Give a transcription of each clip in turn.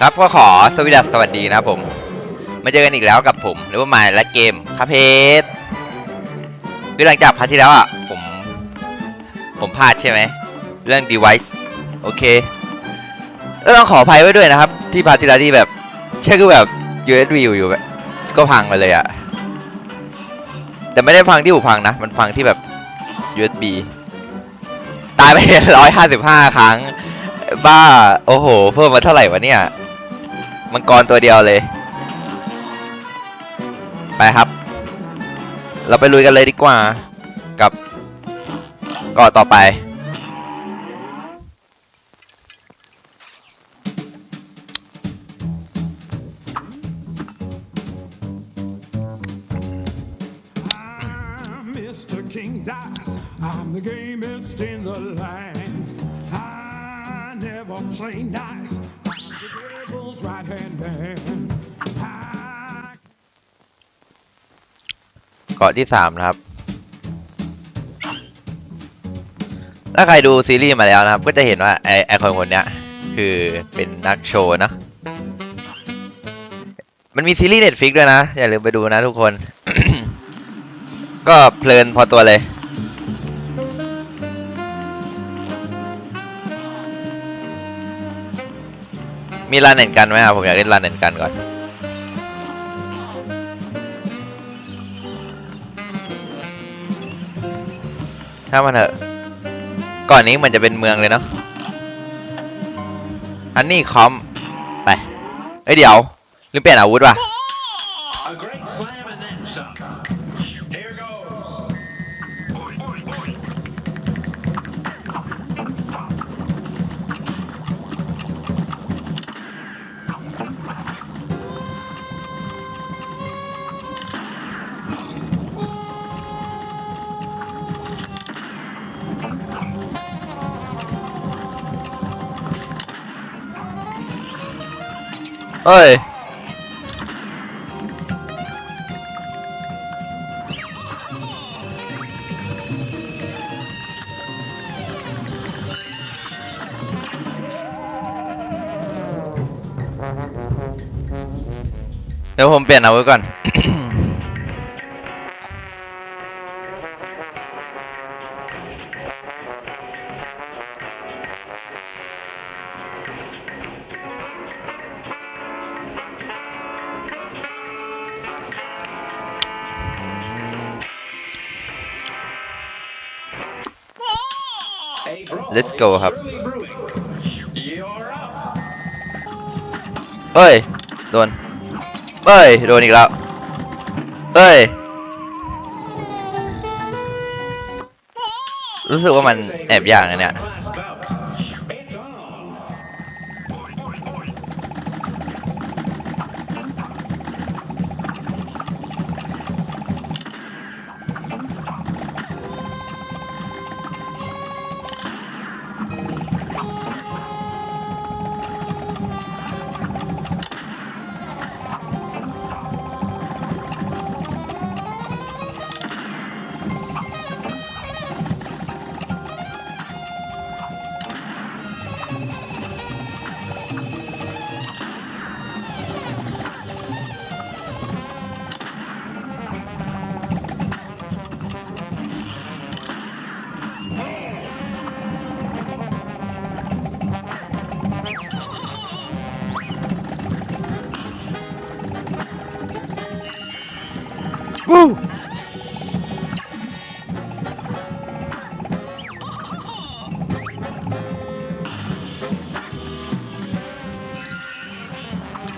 ครับก็ขอสวัสดีสวัสดีนะครับผม มาเจอกันอีกแล้วกับผมหรือว่าหมาและเกมคาเพสคือหลังจากพาร์ทที่แล้วอะผม ผมพลาดใช่ไหม เรื่อง device โอเคเออต้องขออภัยไว้ด้วยนะครับ ที่พาร์ทที่แล้วที่แบบเชื่อคือแบบ USB อยู่อยู่แบบก็พังไปเลยอะ แต่ไม่ได้พังที่หูพังนะ มันพังที่แบบ USB ตายไปร้อยห้าสิบห้าครั้ง บ้า โอ้โห เพิ่มมาเท่าไหร่วะเนี่ย มังกรตัวเดียวเลย ไปครับ เราไปลุยกันเลยดีกว่า กับเกาะต่อไปาะที่สามนะครับ ถ้าใครดูซีรีส์มาแล้วนะครับ ก็จะเห็นว่าไอไอคนคนเนี้ย คือเป็นนักโชว์นะ มันมีซีรีส์เน็ตฟิกด้วยนะ อย่าลืมไปดูนะทุกคน ก็เพลินพอตัวเลยมีรันเน็นกันไหมครับผมอยากเล่นรันเน็นกันก่อน ถ้ามันเถอะ ก่อนนี้มันจะเป็นเมืองเลยเนาะ อันนี้คอม ไป เอ้ยเดี๋ยว ลืมเปลี่ยนอาวุธว่ะ เอ้ยเดี๋ยวผมเปลี่ยนอาวุธก่อน A brawl Let's go is ครับ truly brewing. You're up. เอ้ย โดน เอ้ย โดนอีกแล้ว เอ้ย รู้สึกว่ามันแอบยากนะเนี่ย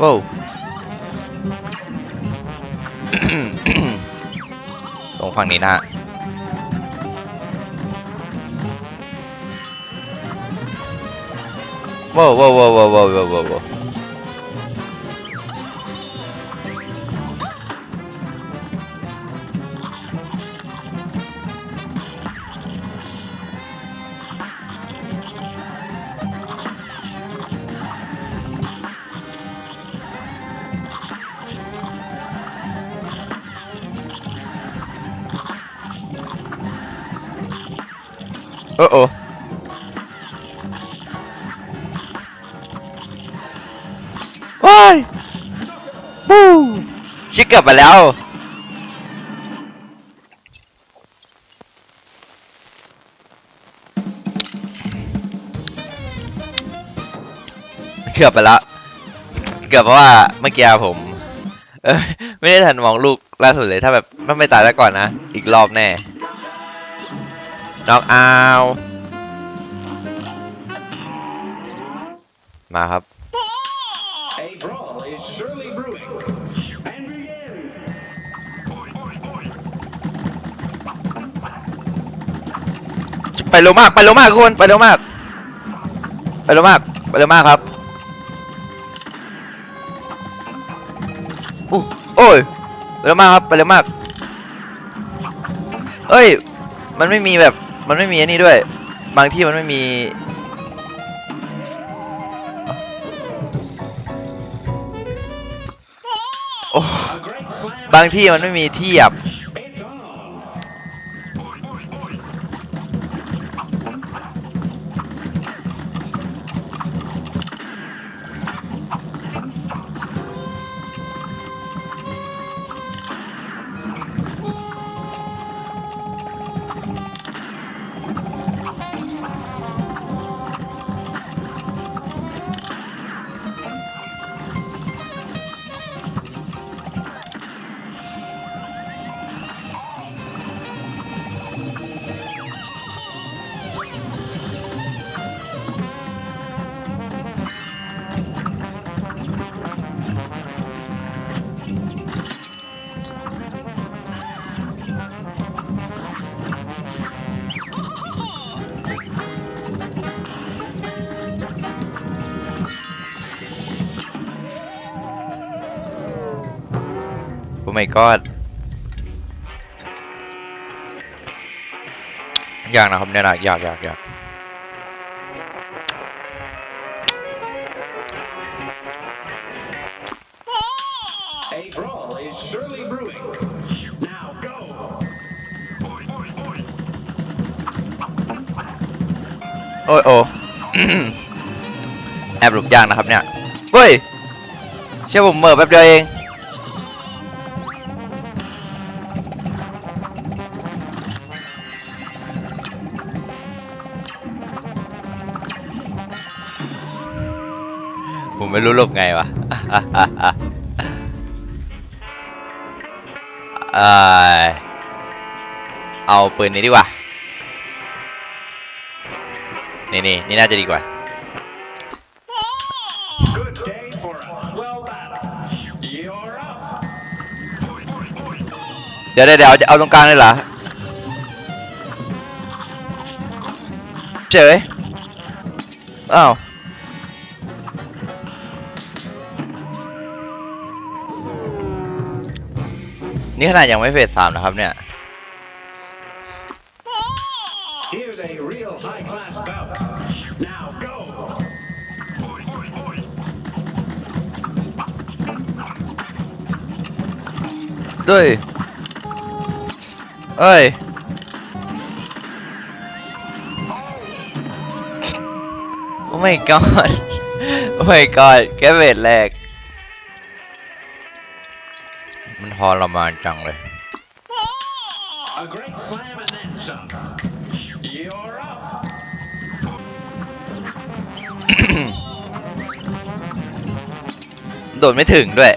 ว้าวตรงฝั่งนี้นะฮะว้าวว้าวว้าวว้าวว้าว ชิคเกือบไปแล้ว เกือบไปแล้ว เกือบเพราะว่าเมื่อกี้ผม เออไม่ได้ทันมองลูกล่าสุดเลยถ้าแบบถ้าไม่ตายแล้วก่อนนะ อีกรอบแน่น็อกเอา มาครับ ไปเร็วมากไปเร็วมากทุกคนไปเร็วมาก ไปเร็วมากไปเร็วมากครับอู้โอ้ยไปเร็วมากครับไปเร็วมาก เอ้ย มันไม่มีแบบมันไม่มีอันนี้ด้วย บางที่มันไม่มีโอ้บางที่มันไม่มีที่เหยียบ my god อยากนะครับเนี่ยนะอยากอยากอยากโอ้ยโอ้แอบหลบยากนะครับเนี่ยเฮ้ยเชื่อผมเหม่อแป๊บเดียวเอง ผมไม่รู้หลบไงวะเอ่อเอาปืนนี้ดีกว่า นี่นี่นี่น่าจะดีกว่า เดี๋ยวเดี๋ยวเดี๋ยวจะเอาตรงกลางเลยเหรอเฉยอ้าว นี่ขนาดยังไม่เฟสสามนะครับเนี่ย Here's a real high class bout. Now go. ด้วยเอ้ย โอ้ my god โอ้ my god แค่เวทแรก ทรมานจังเลย A great slam and then some. You're up. โดดไม่ถึงด้วย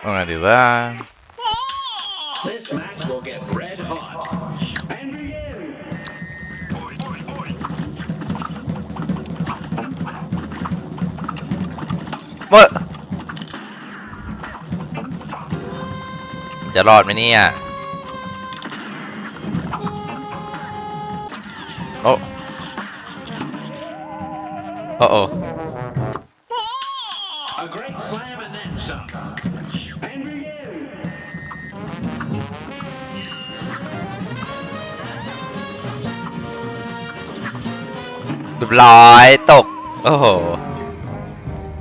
เอาไงดีว่า จะรอดไหมเนี่ย โอ้โอ้โอ้ A great slam and then some. And begin. เรียบร้อยตก โอ้โห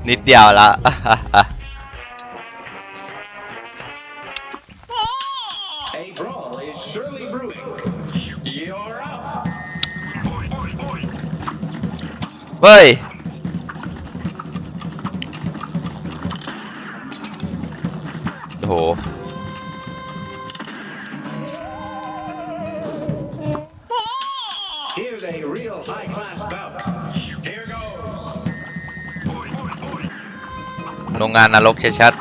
นิดเดียวละ เฮ้ย โอ้โห Here's a real high-class bout. Here goes. โรงงานนรกชัด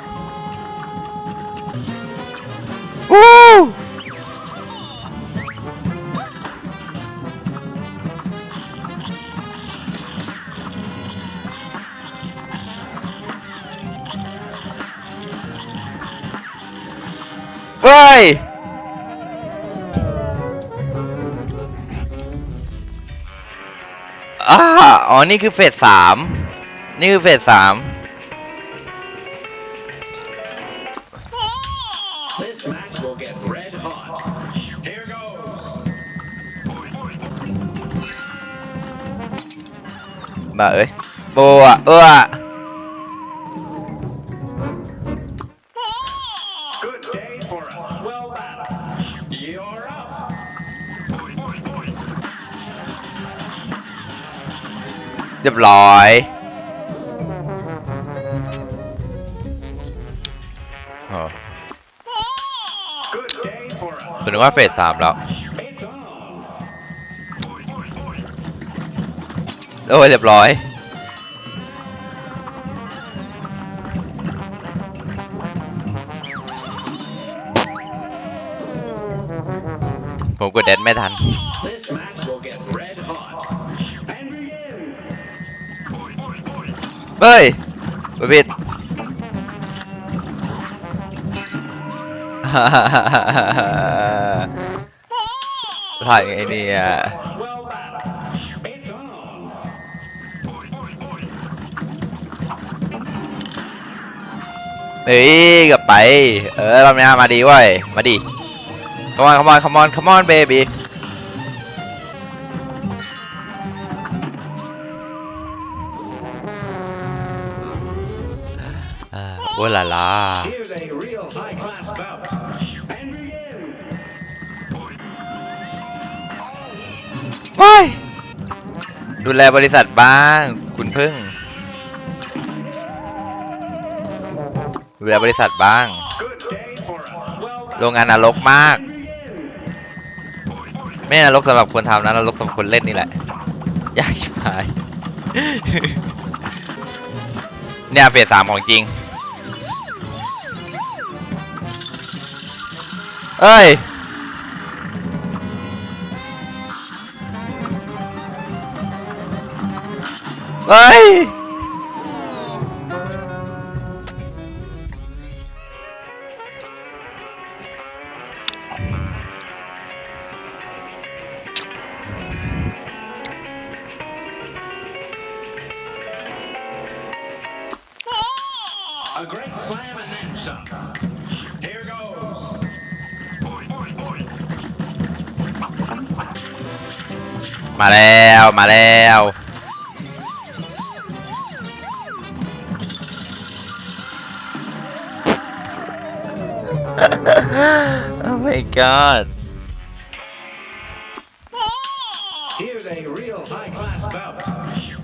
อ่าอ๋อ นี่คือเฟสสาม นี่คือเฟสสาม This match will get red hot. Here goes. บ้าเอ้ยโบอะเออ Good รียบร้อยอ๋อผมนึกว่าเฟสสามแล้ว โอ้ยเรียบร้อยผมกดแดนไม่ทัน เฮ้ยบิดฮ่ายไงเนี่ยเฮ้ยกับไป เออเราเนี่ยมาดีเว้ย มาดี come on come on come on come on baby ลาลา Here's a real high-class bout. And begin. ว้ายดูแลบริษัทบ้าง คุณพึ่ง ดูแลบริษัทบ้าง Good day for a well โรง battle. งานนรกมาก And begin. ไม่นรกสำหรับคนทำนะนรกสำหรับคนเล่นนี่แหละอยากชิบหาย เนี่ยเฟสสามของจริง เอ้ย เฮ้ย A great slam and then some. Here มาแล้วมาแล้ว oh my god Here's a real high-class bout.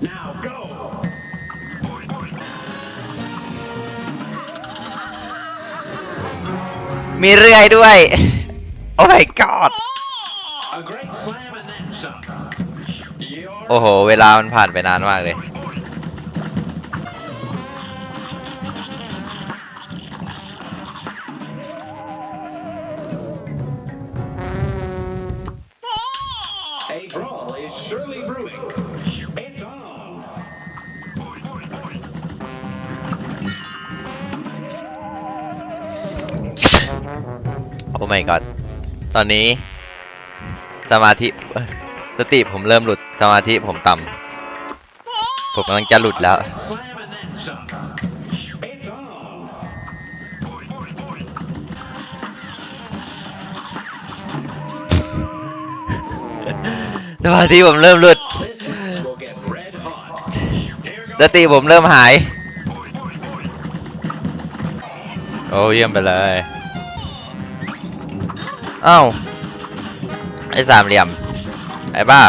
Now go. มีเรื่อยด้วย oh my god โอ้โห เวลามันผ่านไปนานมากเลย A brawl is surely brewing. It's on. โอ้ my god ตอนนี้ สมาธิสติผมเริ่มหลุดสมาธิผมต่ำผมกำลังจะหลุดแล้วสมาธิผมเริ่มหลุดสติผมเริ่มหาย โอ้เยี่ยมไปเลยเอ้า ไอ้สามเหลี่ยม ไอ้บ้า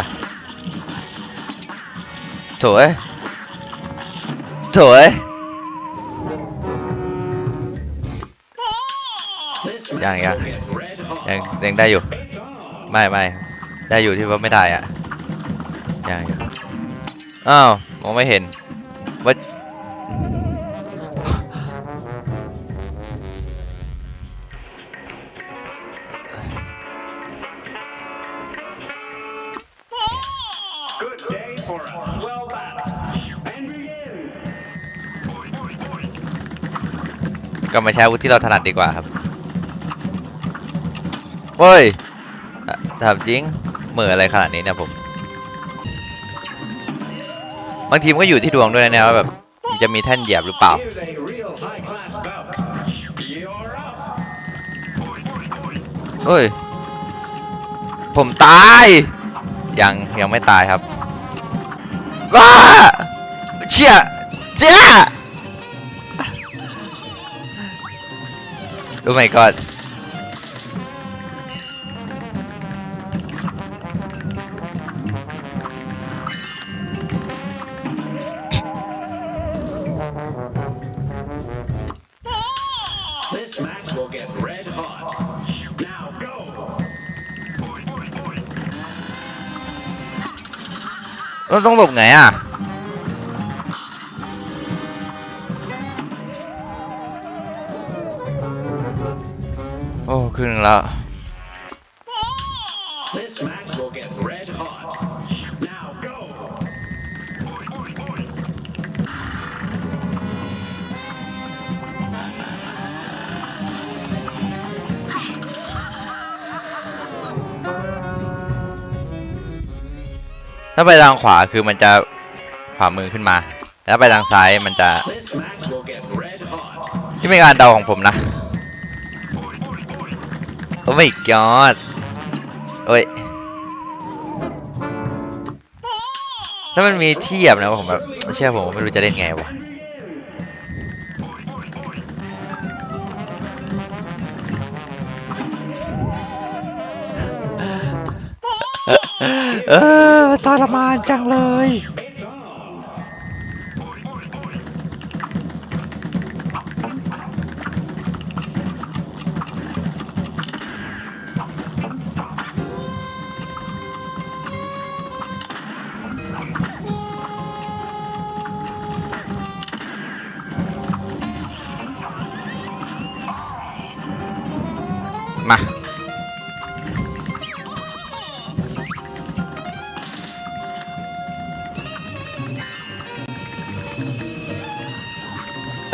โถยโถย This Yeah, match yeah. will get red hot. ยังยังได้อยู่ ไม่ไม่ได้อยู่ที่ว่าไม่ได้อะยังอยู่อ้าวมองไม่เห็นว่า ก็มาใช้อาวุธที่เราถนัดดีกว่าครับเฮ้ยถามจริงเหมืออะไรขนาดนี้เนี่ยผมบางทีมันก็อยู่ที่ดวงด้วยนะเนี่ยว่าแบบจะมีแท่นเหยียบหรือเปล่าเฮ้ย ผมตาย ยัง ยังไม่ตายครับว้าเชี่ยเจ้าโอ้ my god This match will get red hot. Now go. ต้องต้อ แล้ว This match will get red hot. Now go. ถ้าไปทางขวาคือมันจะขวามือขึ้นมา แล้วไปทางซ้ายมันจะ This match will get red hot. ที่เป็นการเดาของผมนะ โอ้ไม่กอดโอ้ยถ้ามันมีเทียบนะผมแบบเชื่อผมไม่รู้จะเล่นไงวะเออทรมานจังเลย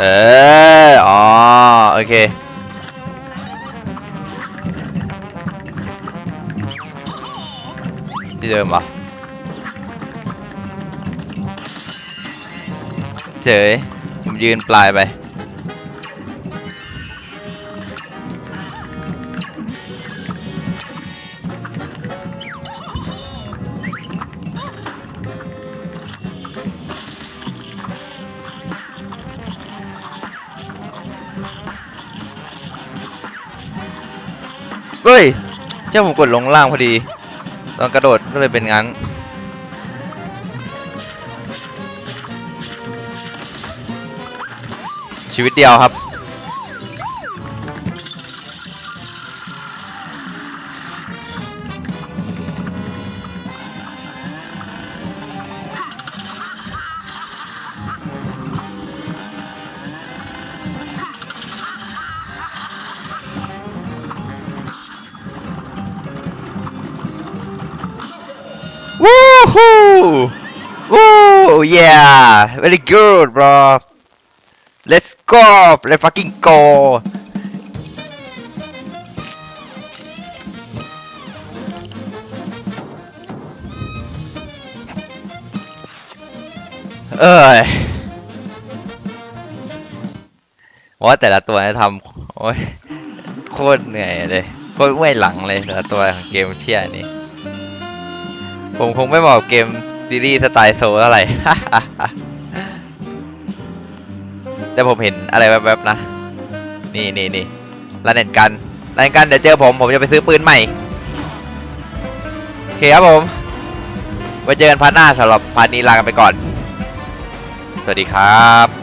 ออ อ๋อ โอเค ที่เดิมเหรอเฉยผมยืนปลายไป ฮ้ยเจ้าผมกดลงล่างพอดี ตอนกระโดดก็เลยเป็นงั้น ชีวิตเดียวครับ Woohoo! Woo! Yeah! Very good, bro. Let's go! Let's fucking go! เอ้ยว่าแต่ละตัวทำโอ้ยโคตรเหนื่อยเลย โคตรเมื่อยหลังเลยแต่ละตัวของเกมเชี่ยนี้ ผมคงไม่เหมาะกับเกมซีรีส์สไตล์โซลเท่าไหร่ แต่ผมเห็นอะไรแวบๆนะ นี่นี่นี่รันเน็ตกันรันเน็ตกันเดี๋ยวเจอผม ผมจะไปซื้อปืนใหม่ โอเคครับผม ไว้เจอกันพาร์ทหน้าสำหรับพาร์ทนี้ลากันไปก่อน สวัสดีครับ